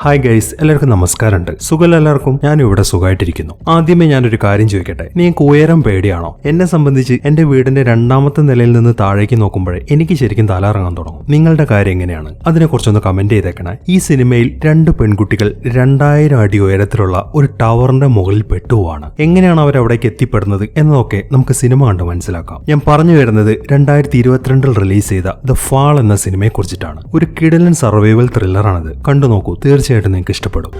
Hi guys എല്ലാവർക്കും നമസ്കാരമുണ്ട്. സുഖം എല്ലാവർക്കും? ഞാൻ ഇവിടെ സുഖമായിട്ടിരിക്കുന്നു. ആദ്യമേ ഞാനൊരു കാര്യം ചോദിക്കട്ടെ? നിങ്ങൾക്ക് ഉയരം പേടിയാണോ? എന്നെ സംബന്ധിച്ച് എന്റെ വീടിന്റെ രണ്ടാമത്തെ നിലയിൽ നിന്ന് താഴേക്ക് നോക്കുമ്പോഴേ എനിക്ക് ശരിക്കും തലറങ്ങാൻ തുടങ്ങും. നിങ്ങളുടെ കാര്യം എങ്ങനെയാണ്? അതിനെക്കുറിച്ചൊന്ന് കമന്റ് ചെയ്തേക്കണേ. ഈ സിനിമയിൽ രണ്ട് പെൺകുട്ടികൾ രണ്ടായിരം അടി ഉയരത്തിലുള്ള ഒരു ടവറിന്റെ മുകളിൽ പെട്ടുപോവാണ്. എങ്ങനെയാണ് അവർ അവിടേക്ക് എത്തിപ്പെടുന്നത് എന്നതൊക്കെ നമുക്ക് സിനിമ കണ്ട് മനസ്സിലാക്കാം. ഞാൻ പറഞ്ഞു വരുന്നത് രണ്ടായിരത്തി ഇരുപത്തിരണ്ടിൽ റിലീസ് ചെയ്ത ദ ഫാൾ എന്ന സിനിമയെ കുറിച്ചിട്ടാണ് ഒരു കിടലൻ സർവൈവൽ ത്രില്ലറാണിത് കണ്ടു നോക്കൂ. തീർച്ചയായിട്ടും നിങ്ങൾക്ക് ഇഷ്ടപ്പെടും.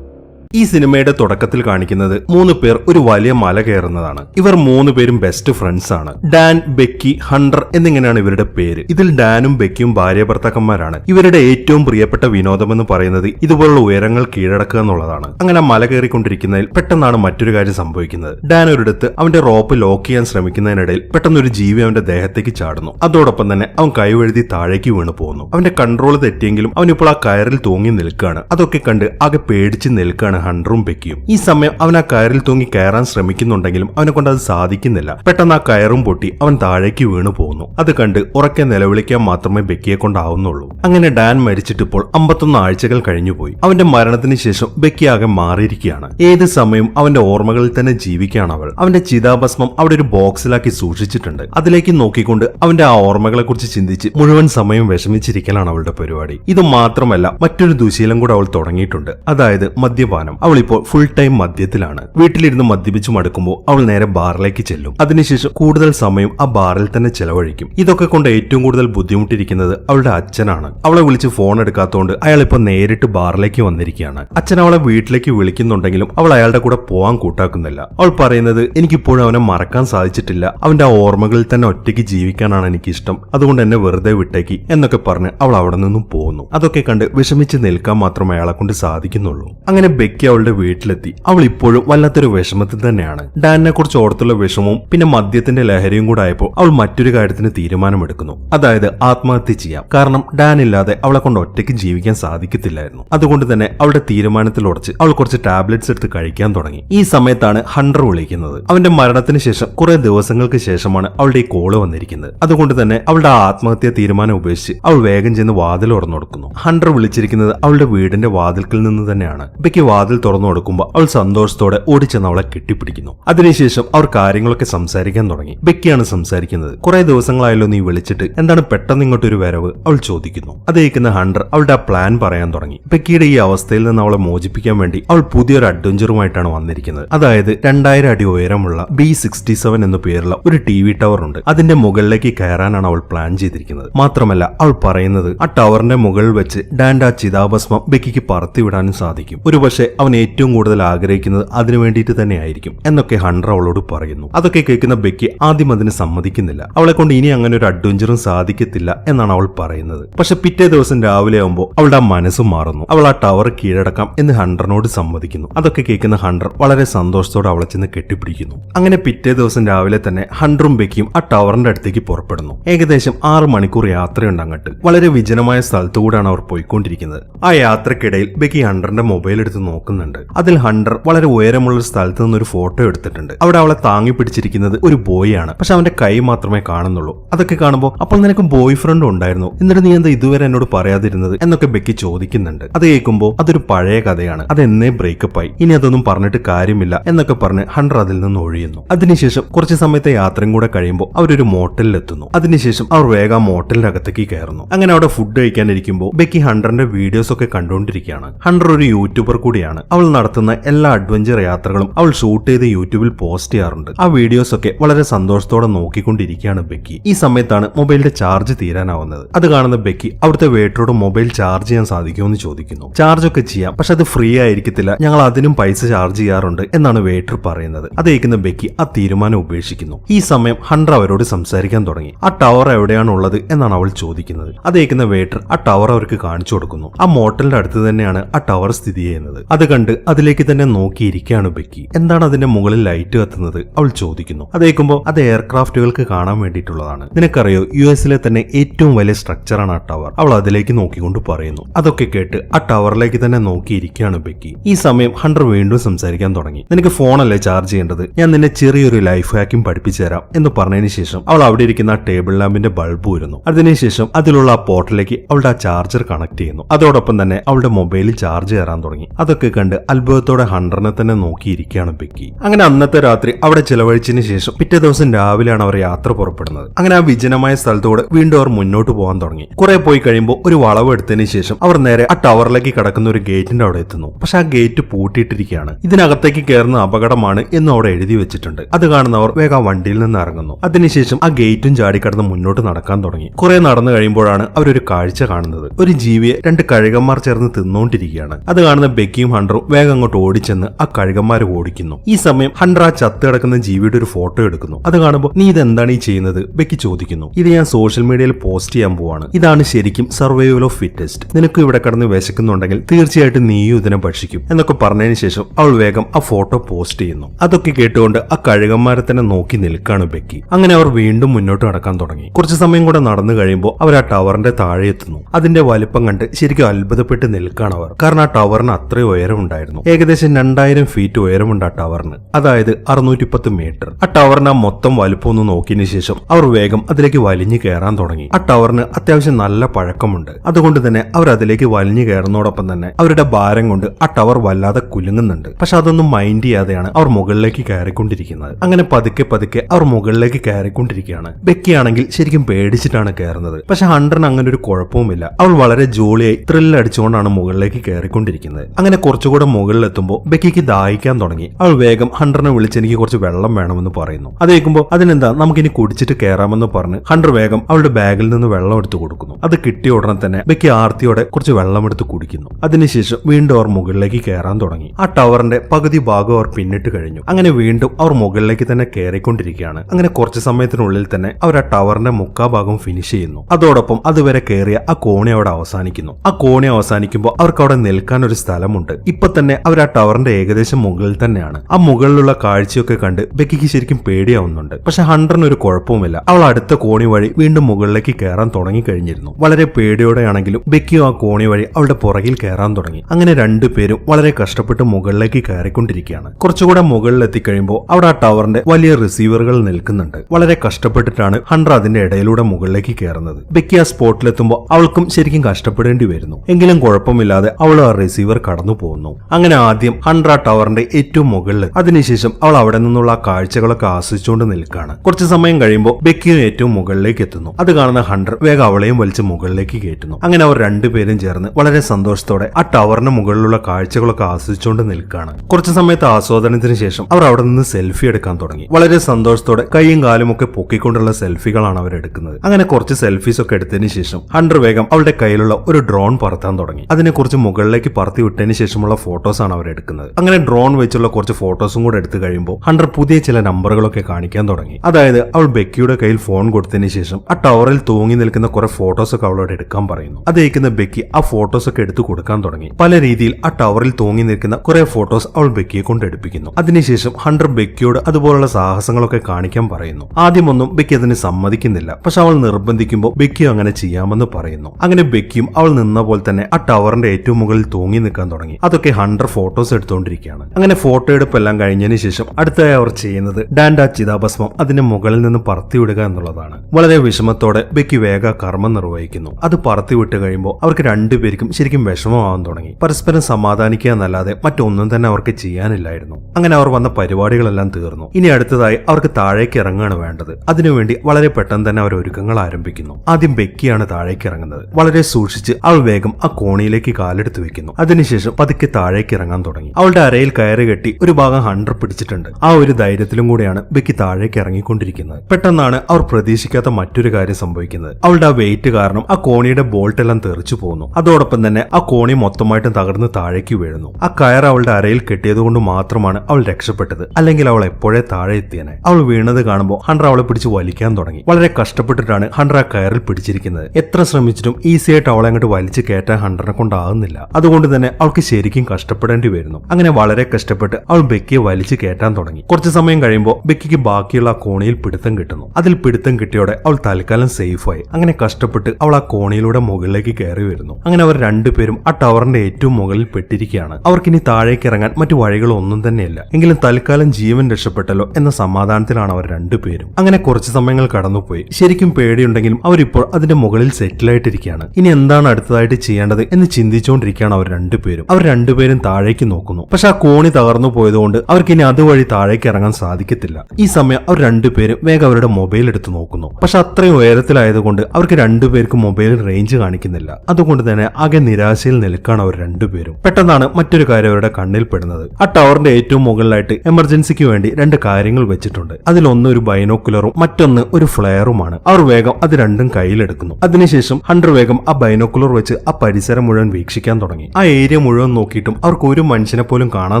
ഈ സിനിമയുടെ തുടക്കത്തിൽ കാണിക്കുന്നത് മൂന്ന് പേർ ഒരു വലിയ മല കയറുന്നതാണ്. ഇവർ മൂന്ന് പേരും ബെസ്റ്റ് ഫ്രണ്ട്സ് ആണ്. ഡാൻ ബെക്കി ഹണ്ടർ എന്നിങ്ങനെയാണ് ഇവരുടെ പേര്. ഇതിൽ ഡാനും ബെക്കിയും ഭാര്യ ഭർത്താക്കന്മാരാണ്. ഇവരുടെ ഏറ്റവും പ്രിയപ്പെട്ട വിനോദം എന്ന് പറയുന്നത് ഇതുപോലുള്ള ഉയരങ്ങൾ കീഴടക്കുക എന്നുള്ളതാണ്. അങ്ങനെ മല കയറിക്കൊണ്ടിരിക്കുന്നതിൽ പെട്ടെന്നാണ് മറ്റൊരു കാര്യം സംഭവിക്കുന്നത്. ഡാൻ ഒരിടത്ത് അവന്റെ റോപ്പ് ലോക്ക് ചെയ്യാൻ ശ്രമിക്കുന്നതിനിടയിൽ പെട്ടെന്ന് ഒരു ജീവി അവന്റെ ദേഹത്തേക്ക് ചാടുന്നു. അതോടൊപ്പം തന്നെ അവൻ കൈവഴുതി താഴേക്ക് വീണു പോകുന്നു അവന്റെ കൺട്രോൾ തെറ്റിയെങ്കിലും അവൻ ഇപ്പോൾ ആ കയറിൽ തൂങ്ങി നിൽക്കുകയാണ്. അതൊക്കെ കണ്ട് ആകെ പേടിച്ച് നിൽക്കുകയാണ് ഹണ്ടറും പെക്കിയും ഈ സമയം അവൻ ആ കയറിൽ തൂങ്ങി കയറാൻ ശ്രമിക്കുന്നുണ്ടെങ്കിലും അവനെ കൊണ്ട് അത് സാധിക്കുന്നില്ല. പെട്ടെന്ന് ആ കയറും പൊട്ടി അവൻ താഴേക്ക് വീണു പോകുന്നു അത് കണ്ട് ഉറക്കെ നിലവിളിക്കാൻ മാത്രമേ ബെക്കിയെ കൊണ്ടാവുന്നുള്ളൂ. അങ്ങനെ ഡാൻ മരിച്ചിട്ടിപ്പോൾ അമ്പത്തൊന്ന് ആഴ്ചകൾ കഴിഞ്ഞുപോയി. അവന്റെ മരണത്തിന് ശേഷം ബെക്കി ആകെ മാറിയിരിക്കുകയാണ്. ഏത് സമയം അവന്റെ ഓർമ്മകളിൽ തന്നെ ജീവിക്കുകയാണ് അവൾ അവന്റെ ചിതാഭസ്മം അവിടെ ഒരു ബോക്സിലാക്കി സൂക്ഷിച്ചിട്ടുണ്ട്. അതിലേക്ക് നോക്കിക്കൊണ്ട് അവന്റെ ആ ഓർമ്മകളെ കുറിച്ച് ചിന്തിച്ച് മുഴുവൻ സമയം വിഷമിച്ചിരിക്കലാണ് അവളുടെ പരിപാടി. ഇത് മാത്രമല്ല മറ്റൊരു ദുശീലം കൂടെ അവൾ തുടങ്ങിയിട്ടുണ്ട്. അതായത് മദ്യപാനം. അവൾ ഇപ്പോൾ ഫുൾ ടൈം മദ്യത്തിലാണ്. വീട്ടിലിരുന്ന് മദ്യപിച്ചു മടുക്കുമ്പോൾ അവൾ നേരെ ബാറിലേക്ക് ചെല്ലും. അതിനുശേഷം കൂടുതൽ സമയം ആ ബാറിൽ തന്നെ ചെലവഴിക്കും. ഇതൊക്കെ കൊണ്ട് ഏറ്റവും കൂടുതൽ ബുദ്ധിമുട്ടിരിക്കുന്നത് അവളുടെ അച്ഛനാണ്. അവളെ വിളിച്ച് ഫോൺ എടുക്കാത്തതുകൊണ്ട് അയാൾ ഇപ്പോൾ നേരിട്ട് ബാറിലേക്ക് വന്നിരിക്കുകയാണ്. അച്ഛൻ അവളെ വീട്ടിലേക്ക് വിളിക്കുന്നുണ്ടെങ്കിലും അവൾ അയാളുടെ കൂടെ പോകാൻ കൂട്ടാക്കുന്നില്ല. അവൾ പറയുന്നത് എനിക്കിപ്പോഴും അവനെ മറക്കാൻ സാധിച്ചിട്ടില്ല. അവന്റെ ഓർമ്മകളിൽ തന്നെ ഒറ്റയ്ക്ക് ജീവിക്കാനാണ് എനിക്ക് ഇഷ്ടം അതുകൊണ്ട് എന്നെ വെറുതെ വിട്ടേക്ക് എന്നൊക്കെ പറഞ്ഞ് അവൾ അവിടെ നിന്നും പോകുന്നു അതൊക്കെ കണ്ട് വിഷമിച്ച് നിൽക്കാൻ മാത്രം അയാളെ കൊണ്ട് സാധിക്കുന്നുള്ളൂ. അങ്ങനെ ബെക്കി അവളുടെ വീട്ടിലെത്തി. അവൾ ഇപ്പോഴും വല്ലാത്തൊരു വിഷമത്തിൽ തന്നെയാണ്. ഡാനിനെ കുറിച്ച് ഓർത്തുള്ള വിഷമവും പിന്നെ മദ്യത്തിന്റെ ലഹരിയും കൂടെ ആയപ്പോൾ അവൾ മറ്റൊരു കാര്യത്തിന് തീരുമാനമെടുക്കുന്നു. അതായത് ആത്മഹത്യ ചെയ്യാം. കാരണം ഡാൻ ഇല്ലാതെ അവളെ കൊണ്ട് ഒറ്റയ്ക്ക് ജീവിക്കാൻ സാധിക്കത്തില്ലായിരുന്നു. അതുകൊണ്ട് തന്നെ അവളുടെ തീരുമാനത്തിൽ ഉറച്ച് അവൾ കുറച്ച് ടാബ്ലറ്റ്സ് എടുത്ത് കഴിക്കാൻ തുടങ്ങി. ഈ സമയത്താണ് ഹണ്ടർ വിളിക്കുന്നത്. അവന്റെ മരണത്തിന് ശേഷം കുറെ ദിവസങ്ങൾക്ക് ശേഷമാണ് അവളുടെ ഈ കോൾ വന്നിരിക്കുന്നത്. അതുകൊണ്ട് തന്നെ അവളുടെ ആത്മഹത്യ തീരുമാനം ഉപേക്ഷിച്ച് അവൾ വേഗം ചെന്ന് വാതിൽ ഉറന്നു കൊടുക്കുന്നു ഹണ്ടർ വിളിച്ചിരിക്കുന്നത് അവളുടെ വീടിന്റെ വാതിൽക്കിൽ നിന്ന് തന്നെയാണ്. ബെക്കി തുറന്നു കൊടുക്കുമ്പോൾ അവൾ സന്തോഷത്തോടെ ഓടിച്ചെന്ന് അവളെ കെട്ടിപ്പിടിക്കുന്നു. അതിനുശേഷം അവർ കാര്യങ്ങളൊക്കെ സംസാരിക്കാൻ തുടങ്ങി. ബെക്കിയാണ് സംസാരിക്കുന്നത്. കുറെ ദിവസങ്ങളായല്ലോ നീ വിളിച്ചിട്ട്. എന്താണ് പെട്ടെന്ന് ഇങ്ങോട്ടൊരു വരവ്? അവൾ ചോദിക്കുന്നു. അത് കേൾക്കുന്ന ഹണ്ടർ അവളുടെ ആ പ്ലാൻ പറയാൻ തുടങ്ങി. ബെക്കിയുടെ ഈ അവസ്ഥയിൽ നിന്ന് അവളെ മോചിപ്പിക്കാൻ വേണ്ടി അവൾ പുതിയൊരു അഡ്വഞ്ചറുമായിട്ടാണ് വന്നിരിക്കുന്നത്. അതായത് രണ്ടായിരം അടി ഉയരമുള്ള ബി സിക്സ്റ്റി സെവൻ എന്ന പേരുള്ള ഒരു ടി വി ടവർ ഉണ്ട്. അതിന്റെ മുകളിലേക്ക് കയറാനാണ് അവൾ പ്ലാൻ ചെയ്തിരിക്കുന്നത്. മാത്രമല്ല അവൾ പറയുന്നത് ആ ടവറിന്റെ മുകളിൽ വെച്ച് ഡാൻഡ് ചിതാഭസ്മം ബെക്കിക്ക് പറത്തിവിടാനും സാധിക്കും. ഒരുപക്ഷെ അവൻ ഏറ്റവും കൂടുതൽ ആഗ്രഹിക്കുന്നത് അതിനു വേണ്ടിയിട്ട് തന്നെയായിരിക്കും എന്നൊക്കെ ഹൺഡ്ര അവളോട് പറയുന്നു. അതൊക്കെ കേൾക്കുന്ന ബെക്കി ആദ്യം അതിന് സമ്മതിക്കുന്നില്ല. അവളെ കൊണ്ട് ഇനി അങ്ങനെ ഒരു അഡ്വഞ്ചറും സാധിക്കത്തില്ല എന്നാണ് അവൾ പറയുന്നത്. പക്ഷെ പിറ്റേ ദിവസം രാവിലെ ആകുമ്പോൾ അവളുടെ ആ മനസ്സ് മാറുന്നു. അവൾ ആ ടവർ കീഴടക്കാം എന്ന് ഹൺഡ്രനോട് സമ്മതിക്കുന്നു. അതൊക്കെ കേൾക്കുന്ന ഹണ്ടർ വളരെ സന്തോഷത്തോടെ അവളെ ചെന്ന് കെട്ടിപ്പിടിക്കുന്നു. അങ്ങനെ പിറ്റേ ദിവസം രാവിലെ തന്നെ ഹൺഡ്രും ബെക്കിയും ആ ടവറിന്റെ അടുത്തേക്ക് പുറപ്പെടുന്നു. ഏകദേശം ആറ് മണിക്കൂർ യാത്രയുണ്ട് അങ്ങോട്ട്. വളരെ വിജനമായ സ്ഥലത്തുകൂടാണ് അവർ പോയിക്കൊണ്ടിരിക്കുന്നത്. ആ യാത്രക്കിടയിൽ ബെക്കി ഹണ്ടറിന്റെ മൊബൈൽ എടുത്ത് നോക്കുന്നുണ്ട്. അതിൽ ഹണ്ടർ വളരെ ഉയരമുള്ള ഒരു സ്ഥലത്ത് നിന്ന് ഒരു ഫോട്ടോ എടുത്തിട്ടുണ്ട്. അവിടെ അവളെ താങ്ങി പിടിച്ചിരിക്കുന്നത് ഒരു ബോയ് ആണ് പക്ഷെ അവന്റെ കൈ മാത്രമേ കാണുന്നുള്ളൂ. അതൊക്കെ കാണുമ്പോൾ അപ്പോൾ നിനക്ക് ബോയ് ഫ്രണ്ട് ഉണ്ടായിരുന്നു? എന്നിട്ട് നീ എന്താ ഇതുവരെ എന്നോട് പറയാതിരുന്നത്? എന്നൊക്കെ ബെക്കി ചോദിക്കുന്നുണ്ട്. അത് കേൾക്കുമ്പോൾ അതൊരു പഴയ കഥയാണ്. അത് എന്നേ ബ്രേക്കപ്പ് ആയി ഇനി അതൊന്നും പറഞ്ഞിട്ട് കാര്യമില്ല എന്നൊക്കെ പറഞ്ഞ് ഹണ്ടർ അതിൽ നിന്ന് ഒഴിയുന്നു. അതിനുശേഷം കുറച്ച് സമയത്തെ യാത്രയും കൂടെ കഴിയുമ്പോൾ അവരൊരു മോട്ടലിൽ എത്തുന്നു അതിനുശേഷം അവർ വേഗം അകത്തേക്ക് കയറുന്നു. അങ്ങനെ അവിടെ ഫുഡ് കഴിക്കാനിരിക്കുമ്പോൾ ബെക്കി ഹണ്ടറിന്റെ വീഡിയോസ് ഒക്കെ കണ്ടുകൊണ്ടിരിക്കുകയാണ്. ഹണ്ടർ ഒരു യൂട്യൂബർ കൂടിയാണ്. അവൾ നടത്തുന്ന എല്ലാ അഡ്വഞ്ചർ യാത്രകളും അവൾ ഷൂട്ട് ചെയ്ത് യൂട്യൂബിൽ പോസ്റ്റ് ചെയ്യാറുണ്ട്. ആ വീഡിയോസ് ഒക്കെ വളരെ സന്തോഷത്തോടെ നോക്കിക്കൊണ്ടിരിക്കുകയാണ് ബെക്കി. ഈ സമയത്താണ് മൊബൈലിന്റെ ചാർജ് തീരാനാവുന്നത്. അത് കാണുന്ന ബെക്കി അവിടുത്തെ വേട്ടറോട് മൊബൈൽ ചാർജ് ചെയ്യാൻ സാധിക്കുമോ എന്ന് ചോദിക്കുന്നു. ചാർജ് ഒക്കെ ചെയ്യാം പക്ഷെ അത് ഫ്രീ ആയിരിക്കത്തില്ല. ഞങ്ങൾ അതിനും പൈസ ചാർജ് ചെയ്യാറുണ്ട് എന്നാണ് വേട്ടർ പറയുന്നത്. അത് കേൾക്കുന്ന ബെക്കി ആ തീരുമാനം ഉപേക്ഷിക്കുന്നു. ഈ സമയം ഹണ്ടർ അവരോട് സംസാരിക്കാൻ തുടങ്ങി. ആ ടവർ എവിടെയാണ് ഉള്ളത് എന്നാണ് അവൾ ചോദിക്കുന്നത്. അത് കേൾക്കുന്ന വെയിറ്റർ ആ ടവർ അവർക്ക് കാണിച്ചു കൊടുക്കുന്നു. ആ മോട്ടലിന്റെ അടുത്ത് തന്നെയാണ് ആ ടവർ സ്ഥിതി ചെയ്യുന്നത്. അത് കണ്ട് അതിലേക്ക് തന്നെ നോക്കിയിരിക്കുകയാണ് ബെക്കി. എന്താണ് അതിന്റെ മുകളിൽ ലൈറ്റ് കത്തുന്നത്? അവൾ ചോദിക്കുന്നു. അതേക്കുമ്പോൾ അത് എയർക്രാഫ്റ്റുകൾക്ക് കാണാൻ വേണ്ടിയിട്ടുള്ളതാണ്. നിനക്കറിയോ യു എസിലെ തന്നെ ഏറ്റവും വലിയ സ്ട്രക്ചറാണ് ആ ടവർ. അവൾ അതിലേക്ക് നോക്കിക്കൊണ്ട് പറയുന്നു. അതൊക്കെ കേട്ട് ആ ടവറിലേക്ക് തന്നെ നോക്കിയിരിക്കുകയാണ് ബെക്കി. ഈ സമയം ഹണ്ടർ വീണ്ടും സംസാരിക്കാൻ തുടങ്ങി. നിനക്ക് ഫോണല്ലേ ചാർജ് ചെയ്യേണ്ടത്? ഞാൻ നിന്നെ ചെറിയൊരു ലൈഫ് ഹാക്കും പഠിപ്പിച്ചു തരാം എന്ന് പറഞ്ഞതിന് ശേഷം അവൾ അവിടെ ഇരിക്കുന്ന ആ ടേബിൾ ലാമ്പിന്റെ ബൾബ് വരുന്നു അതിനുശേഷം അതിലുള്ള ആ പോർട്ടിലേക്ക് അവളുടെ ആ ചാർജർ കണക്ട് ചെയ്യുന്നു. അതോടൊപ്പം തന്നെ അവളുടെ മൊബൈലിൽ ചാർജ് കയറാൻ തുടങ്ങി. അതൊക്കെ കണ്ട് അത്ഭുതത്തോടെ ഹണ്ടറിനെ തന്നെ നോക്കിയിരിക്കുകയാണ് ബെക്കി. അങ്ങനെ അന്നത്തെ രാത്രി അവിടെ ചിലവഴിച്ചതിന് ശേഷം പിറ്റേ ദിവസം രാവിലെയാണ് അവർ യാത്ര പുറപ്പെടുന്നത്. അങ്ങനെ ആ വിജനമായ സ്ഥലത്തൂടെ വീണ്ടും അവർ മുന്നോട്ട് പോകാൻ തുടങ്ങി. കുറെ പോയി കഴിയുമ്പോൾ ഒരു വളവ് എടുത്തതിന് ശേഷം അവർ നേരെ ആ ടവറിലേക്ക് കടക്കുന്ന ഒരു ഗേറ്റിന്റെ അവിടെ എത്തുന്നു. പക്ഷെ ആ ഗേറ്റ് പൂട്ടിയിട്ടിരിക്കുകയാണ്. ഇതിനകത്തേക്ക് കയറുന്ന അപകടമാണ് എന്ന് അവിടെ എഴുതി വെച്ചിട്ടുണ്ട്. അത് കാണുന്നവർ വേഗം വണ്ടിയിൽ നിന്ന് ഇറങ്ങുന്നു. അതിനുശേഷം ആ ഗേറ്റും ചാടിക്കടന്ന് മുന്നോട്ട് നടക്കാൻ തുടങ്ങി. കുറെ നടന്നു കഴിയുമ്പോഴാണ് അവരൊരു കാഴ്ച കാണുന്നത്. ഒരു ജീവിയെ രണ്ട് കഴുകന്മാർ ചേർന്ന് തിന്നുകൊണ്ടിരിക്കുകയാണ്. അത് കാണുന്ന ബെക്കിയും ഹണ്ടറും വേഗം അങ്ങോട്ട് ഓടിച്ചെന്ന് ആ കഴുകന്മാരെ ഓടിക്കുന്നു. ഈ സമയം ഹണ്ടർ ആ ചത്ത് കിടക്കുന്ന ജീവിയുടെ ഒരു ഫോട്ടോ എടുക്കുന്നു. അത് കാണുമ്പോൾ നീ ഇതെന്താണ് ഈ ചെയ്യുന്നത്? ബെക്കി ചോദിക്കുന്നു. ഇത് ഞാൻ സോഷ്യൽ മീഡിയയിൽ പോസ്റ്റ് ചെയ്യാൻ പോവാണ്. ഇതാണ് ശരിക്കും സർവൈവൽ ഓഫ് ഫിറ്റസ്റ്റ് നിനക്ക് ഇവിടെ കിടന്ന് വിശക്കുന്നുണ്ടെങ്കിൽ തീർച്ചയായിട്ടും നീയും ഇതിനെ ഭക്ഷിക്കും എന്നൊക്കെ പറഞ്ഞതിന് ശേഷം അവൾ വേഗം ആ ഫോട്ടോ പോസ്റ്റ് ചെയ്യുന്നു. അതൊക്കെ കേട്ടുകൊണ്ട് ആ കഴുകന്മാരെ തന്നെ നോക്കി നിൽക്കാണ് ബെക്കി. അങ്ങനെ അവർ വീണ്ടും മുന്നോട്ട് നടക്കാൻ തുടങ്ങി. കുറച്ച് സമയം കൂടെ നടന്നു കഴിയുമ്പോൾ അവർ ആ ടവറിന്റെ താഴെ എത്തുന്നു. അതിന്റെ വലിപ്പം കണ്ട് ശരിക്കും അത്ഭുതപ്പെട്ട് നിൽക്കാണ് അവർ. കാരണം ആ ടവറിന് അത്രയും ഉയരം ഉണ്ടായിരുന്നു ഏകദേശം രണ്ടായിരം ഫീറ്റ് ഉയരമുണ്ട് ആ ടവറിന്. അതായത് അറുന്നൂറ്റി പത്ത് മീറ്റർ ആ ടവറിന് ആ മൊത്തം വലുപ്പം ഒന്ന് നോക്കിയതിന് ശേഷം അവർ വേഗം അതിലേക്ക് വലിഞ്ഞു കയറാൻ തുടങ്ങി. ആ ടവറിന് അത്യാവശ്യം നല്ല പഴക്കമുണ്ട്. അതുകൊണ്ട് തന്നെ അവർ അതിലേക്ക് വലിഞ്ഞു കയറുന്നതോടൊപ്പം തന്നെ അവരുടെ ഭാരം കൊണ്ട് ആ ടവർ വല്ലാതെ കുലുങ്ങുന്നുണ്ട്. പക്ഷെ അതൊന്നും മൈൻഡ് ചെയ്യാതെയാണ് അവർ മുകളിലേക്ക് കയറിക്കൊണ്ടിരിക്കുന്നത്. അങ്ങനെ പതുക്കെ പതുക്കെ അവർ മുകളിലേക്ക് കയറിക്കൊണ്ടിരിക്കുകയാണ്. ബെക്കി ആണെങ്കിൽ ശരിക്കും പേടിച്ചിട്ടാണ് കയറുന്നത്. പക്ഷെ ഹണ്ടറിന് അങ്ങനെ ഒരു കുഴപ്പവുമില്ല. അവൾ വളരെ ജോളിയായി ത്രില്ലടിച്ചുകൊണ്ടാണ് മുകളിലേക്ക് കയറിക്കൊണ്ടിരിക്കുന്നത്. അങ്ങനെ കുറച്ചുകൂടെ മുകളിലെത്തുമ്പോൾ ബെക്കിക്ക് ദാഹിക്കാൻ തുടങ്ങി. അവൾ വേഗം ഹണ്ടറിനെ വിളിച്ച് എനിക്ക് കുറച്ച് വെള്ളം വേണമെന്ന് പറയുന്നു. അത് കേൾക്കുമ്പോൾ അതിനെന്താ നമുക്കിനി കുടിച്ചിട്ട് കയറാമെന്ന് പറഞ്ഞ് ഹണ്ടർ വേഗം അവളുടെ ബാഗിൽ നിന്ന് വെള്ളം എടുത്തു കൊടുക്കുന്നു. അത് കിട്ടിയ ഉടനെ തന്നെ ബെക്കി ആർത്തിയോടെ കുറച്ച് വെള്ളം എടുത്ത് കുടിക്കുന്നു. അതിനുശേഷം വീണ്ടും അവർ മുകളിലേക്ക് കയറാൻ തുടങ്ങി. ആ ടവറിന്റെ പകുതി ഭാഗം അവർ പിന്നിട്ട് കഴിഞ്ഞു. അങ്ങനെ വീണ്ടും അവർ മുകളിലേക്ക് തന്നെ കയറിക്കൊണ്ടിരിക്കുകയാണ് അങ്ങനെ കുറച്ച് സമയത്തിനുള്ളിൽ തന്നെ അവർ ആ ടവറിന്റെ മുക്കാ ഭാഗം ഫിനിഷ് ചെയ്യുന്നു. അതോടൊപ്പം അതുവരെ കയറിയ ആ കോണി അവിടെ അവസാനിക്കുന്നു. ആ കോണി അവസാനിക്കുമ്പോൾ അവർക്ക് അവിടെ നിൽക്കാൻ ഒരു സ്ഥലമുണ്ട്. ഇപ്പൊ തന്നെ അവർ ആ ടവറിന്റെ ഏകദേശം മുകളിൽ തന്നെയാണ്. ആ മുകളിലുള്ള കാഴ്ചയൊക്കെ കണ്ട് ബെക്കിക്ക് ശരിക്കും പേടിയാവുന്നുണ്ട്. പക്ഷെ ഹണ്ടറിന് ഒരു കുഴപ്പവുമില്ല. അവൾ അടുത്ത കോണി വഴി വീണ്ടും മുകളിലേക്ക് കയറാൻ തുടങ്ങി കഴിഞ്ഞിരുന്നു വളരെ പേടിയോടെയാണെങ്കിലും ബെക്കിയും ആ കോണി വഴി അവളുടെ പുറകിൽ കയറാൻ തുടങ്ങി. അങ്ങനെ രണ്ടുപേരും വളരെ കഷ്ടപ്പെട്ട് മുകളിലേക്ക് കയറിക്കൊണ്ടിരിക്കുകയാണ്. കുറച്ചുകൂടെ മുകളിൽ എത്തിക്കഴിയുമ്പോൾ അവിടെ ആ ടവറിന്റെ വലിയ റിസീവറുകൾ നിൽക്കുന്നുണ്ട്. വളരെ കഷ്ടപ്പെട്ടിട്ടാണ് ഹണ്ടർ അതിന്റെ ഇടയിലൂടെ മുകളിലേക്ക് കയറുന്നത്. ബെക്കി ആ സ്പോട്ടിലെത്തുമ്പോൾ അവൾക്കും ശരിക്കും കഷ്ടപ്പെടേണ്ടി വരുന്നു. എങ്കിലും കുഴപ്പമില്ലാതെ അവൾ ആ റിസീവർ കടന്നു പോകുന്നു അങ്ങനെ ആദ്യം ഹൺഡ്ര ടവറിന്റെ ഏറ്റവും മുകളിൽ അതിനുശേഷം അവൾ അവിടെ നിന്നുള്ള കാഴ്ചകളൊക്കെ ആസ്വദിച്ചുകൊണ്ട് നിൽക്കുകയാണ്. കുറച്ച് സമയം കഴിയുമ്പോൾ ബെക്കിയും ഏറ്റവും മുകളിലേക്ക് എത്തുന്നു. അത് കാണുന്ന ഹൺഡ്ര വേഗം അവളെയും വലിച്ച് മുകളിലേക്ക് കയറ്റുന്നു. അങ്ങനെ അവർ രണ്ടുപേരും ചേർന്ന് വളരെ സന്തോഷത്തോടെ ആ ടവറിന് മുകളിലുള്ള കാഴ്ചകളൊക്കെ ആസ്വദിച്ചുകൊണ്ട് നിൽക്കുകയാണ്. കുറച്ച് സമയത്ത് ആസ്വാദനത്തിന് ശേഷം അവർ അവിടെ നിന്ന് സെൽഫി എടുക്കാൻ തുടങ്ങി. വളരെ സന്തോഷത്തോടെ കൈയും കാലും ഒക്കെ പൊക്കിക്കൊണ്ടുള്ള സെൽഫികളാണ് അവർ എടുക്കുന്നത്. അങ്ങനെ കുറച്ച് സെൽഫീസ് ഒക്കെ എടുത്തതിന് ശേഷം ഹൺഡ്ര വേഗം അവളുടെ കയ്യിലുള്ള ഒരു ഡ്രോൺ പറത്താൻ തുടങ്ങി. അതിനെ കുറിച്ച് മുകളിലേക്ക് പറത്തി വിട്ടതിന് ശേഷമുള്ള ഫോട്ടോസ് ആണ് അവർ എടുക്കുന്നത്. അങ്ങനെ ഡ്രോൺ വെച്ചുള്ള കുറച്ച് ഫോട്ടോസും കൂടെ എടുത്തു കഴിയുമ്പോൾ ഹണ്ടർ പുതിയ ചില നമ്പറുകളൊക്കെ കാണിക്കാൻ തുടങ്ങി. അതായത് അവൾ ബെക്കിയുടെ കയ്യിൽ ഫോൺ കൊടുത്തതിന് ശേഷം ആ ടവറിൽ തൂങ്ങി നിൽക്കുന്ന കുറെ ഫോട്ടോസ് ഒക്കെ അവളോട് എടുക്കാൻ പറയുന്നു. അത് കേൾക്കുന്ന ബെക്കി ആ ഫോട്ടോസ് ഒക്കെ എടുത്തു കൊടുക്കാൻ തുടങ്ങി. പല രീതിയിൽ ആ ടവറിൽ തൂങ്ങി നിൽക്കുന്ന കുറെ ഫോട്ടോസ് അവൾ ബെക്കിയെ കൊണ്ട് എടുപ്പിക്കുന്നു. അതിനുശേഷം ഹണ്ടർ ബെക്കിയോട് അതുപോലുള്ള സാഹസങ്ങളൊക്കെ കാണിക്കാൻ പറയുന്നു. ആദ്യമൊന്നും ബെക്കി അതിന് സമ്മതിക്കുന്നില്ല. പക്ഷെ അവൾ നിർബന്ധിക്കുമ്പോൾ ബെക്കിയും അങ്ങനെ ചെയ്യാമെന്ന് പറയുന്നു. അങ്ങനെ ബെക്കിയും അവൾ നിന്ന പോലെ തന്നെ ആ ടവറിന്റെ ഏറ്റവും മുകളിൽ തൂങ്ങി നിൽക്കാൻ തുടങ്ങി. അതൊക്കെ ഹണ്ടർ ഫോട്ടോസ് എടുത്തുകൊണ്ടിരിക്കുകയാണ് അങ്ങനെ ഫോട്ടോ എടുപ്പെല്ലാം കഴിഞ്ഞതിന് ശേഷം അടുത്തതായി അവർ ചെയ്യുന്നത് ഡാൻഡ ചിതാഭസ്മം അതിന്റെ മുകളിൽ നിന്ന് പറത്തിവിടുക എന്നുള്ളതാണ്. വളരെ വിഷമത്തോടെ ബെക്കി വേഗ കർമ്മം നിർവഹിക്കുന്നു. അത് പറത്തിവിട്ട് കഴിയുമ്പോൾ അവർക്ക് രണ്ടുപേർക്കും ശരിക്കും വിഷമമാവാൻ തുടങ്ങി. പരസ്പരം സമാധാനിക്കുക എന്നല്ലാതെ മറ്റൊന്നും തന്നെ അവർക്ക് ചെയ്യാനില്ലായിരുന്നു. അങ്ങനെ അവർ വന്ന പരിപാടികളെല്ലാം തീർന്നു. ഇനി അടുത്തതായി അവർക്ക് താഴേക്ക് ഇറങ്ങുകയാണ് വേണ്ടത്. അതിനുവേണ്ടി വളരെ പെട്ടെന്ന് തന്നെ അവർ ഒരുക്കങ്ങൾ ആരംഭിക്കുന്നു. ആദ്യം ബെക്കിയാണ് താഴേക്ക് ഇറങ്ങുന്നത്. വളരെ സൂക്ഷിച്ച് അവൾ വേഗം ആ കോണിയിലേക്ക് കാലെടുത്ത് വെക്കുന്നു. അതിനുശേഷം പതുക്കെ താഴേക്ക് ഇറങ്ങാൻ തുടങ്ങി. അവളുടെ അരയിൽ കയറി കെട്ടി ഒരു ഭാഗം ഹണ്ടർ പിടിച്ചിട്ടുണ്ട്. ആ ഒരു ധൈര്യത്തിലും കൂടിയാണ് ബെക്കി താഴേക്ക് ഇറങ്ങിക്കൊണ്ടിരിക്കുന്നത്. പെട്ടെന്നാണ് അവർ പ്രതീക്ഷിക്കാത്ത മറ്റൊരു കാര്യം സംഭവിക്കുന്നത്. അവളുടെ ആ വെയിറ്റ് കാരണം ആ കോണിയുടെ ബോൾട്ട് എല്ലാം തെറിച്ചു പോകുന്നു അതോടൊപ്പം തന്നെ ആ കോണി മൊത്തമായിട്ടും തകർന്ന് താഴേക്ക് വീഴുന്നു. ആ കയർ അവളുടെ അരയിൽ കെട്ടിയതുകൊണ്ട് മാത്രമാണ് അവൾ രക്ഷപ്പെട്ടത് അല്ലെങ്കിൽ അവൾ എപ്പോഴേ താഴെ എത്തിയനെ. അവൾ വീണത് കാണുമ്പോൾ ഹണ്ടർ അവളെ പിടിച്ച് വലിക്കാൻ തുടങ്ങി. വളരെ കഷ്ടപ്പെട്ടിട്ടാണ് ഹണ്ടർ ആ കയറിൽ പിടിച്ചിരിക്കുന്നത്. എത്ര ശ്രമിച്ചിട്ടും ഈസിയായിട്ട് അവളെ അങ്ങോട്ട് വലിച്ചു കയറ്റാൻ ഹണ്ടറിനെ കൊണ്ടാകുന്നില്ല. അതുകൊണ്ട് തന്നെ അവൾക്ക് ശരിക്കും ശരിക്കും കഷ്ടപ്പെടേണ്ടി വരുന്നു. അങ്ങനെ വളരെ കഷ്ടപ്പെട്ട് അവൾ ബെക്കിയെ വലിച്ചു കയറ്റാൻ തുടങ്ങി. കുറച്ചു സമയം കഴിയുമ്പോൾ ബെക്കിക്ക് ബാക്കിയുള്ള ആ കോണിയിൽ പിടുത്തം കിട്ടുന്നു. അതിൽ പിടുത്തം കിട്ടിയോടെ അവൾ തൽക്കാലം സേഫായി അങ്ങനെ കഷ്ടപ്പെട്ട് അവൾ ആ കോണിയിലൂടെ മുകളിലേക്ക് കയറി വരുന്നു. അങ്ങനെ അവർ രണ്ടുപേരും ആ ടവറിന്റെ ഏറ്റവും മുകളിൽ പെട്ടിരിക്കുകയാണ്. അവർക്കിനി താഴേക്ക് ഇറങ്ങാൻ മറ്റു വഴികളൊന്നും തന്നെയില്ല. എങ്കിലും തൽക്കാലം ജീവൻ രക്ഷപ്പെട്ടല്ലോ എന്ന സമാധാനത്തിലാണ് അവർ രണ്ടുപേരും. അങ്ങനെ കുറച്ച് സമയങ്ങൾ കടന്നുപോയി. ശരിക്കും പേടിയുണ്ടെങ്കിലും അവരിപ്പോൾ അതിന്റെ മുകളിൽ സെറ്റിൽ ആയിട്ടിരിക്കുകയാണ്. ഇനി എന്താണ് അടുത്തതായിട്ട് ചെയ്യേണ്ടത് എന്ന് ചിന്തിച്ചുകൊണ്ടിരിക്കുകയാണ് അവർ രണ്ടുപേരും. അവർ രണ്ടുപേരും താഴേക്ക് നോക്കുന്നു. പക്ഷെ ആ കോണി തകർന്നു പോയതുകൊണ്ട് അവർക്ക് ഇനി അതുവഴി താഴേക്ക് ഇറങ്ങാൻ സാധിക്കത്തില്ല. ഈ സമയം അവർ രണ്ടുപേരും വേഗം അവരുടെ മൊബൈൽ എടുത്ത് നോക്കുന്നു. പക്ഷെ അത്രയും ഉയരത്തിലായതുകൊണ്ട് അവർക്ക് രണ്ടുപേർക്കും മൊബൈൽ റേഞ്ച് കാണിക്കുന്നില്ല. അതുകൊണ്ട് തന്നെ ആകെ നിരാശയിൽ നിൽക്കാണ് അവർ രണ്ടുപേരും. പെട്ടെന്നാണ് മറ്റൊരു കാര്യം അവരുടെ കണ്ണിൽ പെടുന്നത്. ആ ടവറിന്റെ ഏറ്റവും മുകളിലായിട്ട് എമർജൻസിക്ക് വേണ്ടി രണ്ട് കാര്യങ്ങൾ വെച്ചിട്ടുണ്ട്. അതിലൊന്ന് ഒരു ബൈനോക്കുലറും മറ്റൊന്ന് ഒരു ഫ്ലെയറുമാണ്. അവർ വേഗം അത് രണ്ടും കയ്യിലെടുക്കുന്നു. അതിനുശേഷം ഹണ്ടർ വേഗം ആ ബൈനോക്കുലർ വെച്ച് ആ പരിസരം മുഴുവൻ വീക്ഷിക്കാൻ തുടങ്ങി. ആ ഏരിയ മുഴുവൻ നോക്കിയിട്ടും അവർക്ക് ഒരു മനുഷ്യനെ പോലും കാണാൻ